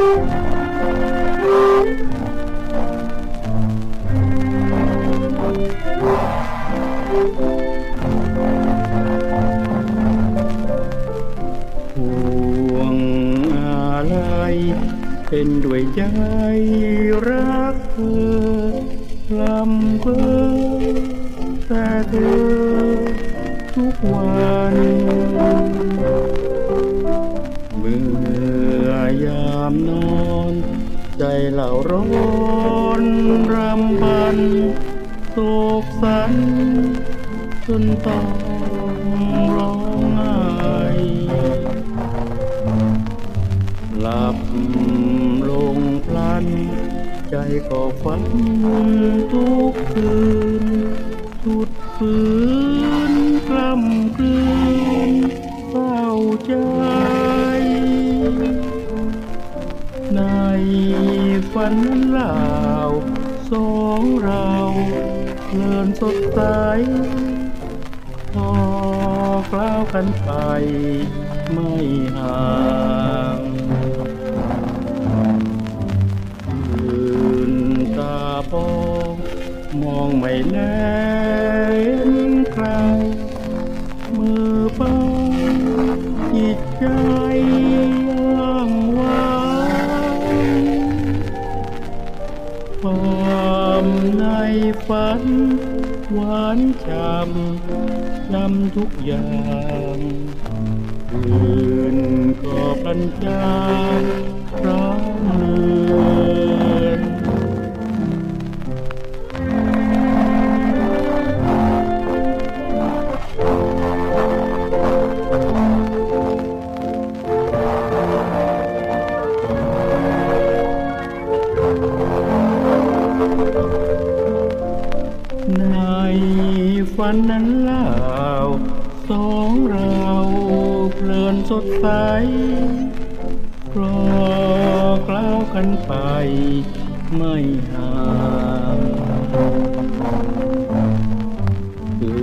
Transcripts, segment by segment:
ห่วงอะไร เป็นด้วยใจรักเธอลำเบอแต่เธอทุกวัน ยามนอน ใจเหล่าร้อนรำพันโศกสันจนต้องร้องไห้หลับลงพลัน ใจก็ฝันทุกคืนสุดฝืนกล้ำกลื ฝันนั้นเล่าสองเราเลินสดใสพอกล่าวกันไปไม่ห่างคืนตาปองมองไม่แลเห็นใครมือเป้าจิตใจ ความในฝัน หวานช้ำจำทุกอย่างคืนก็ปัญจา ฝันนั้นเล่าสองเราเพลินสดใสกรอกล่าวกันไปไม่ห่างคื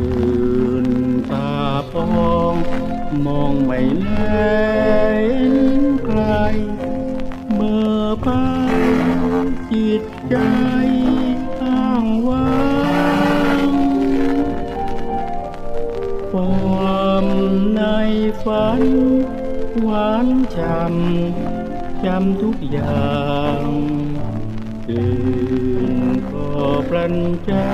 นตาปองมองไม่แลเห็นไกลเมื่อไปจิตใจ ความในฝัน หวานจำจำทุกอย่างคืนก็ปรันจา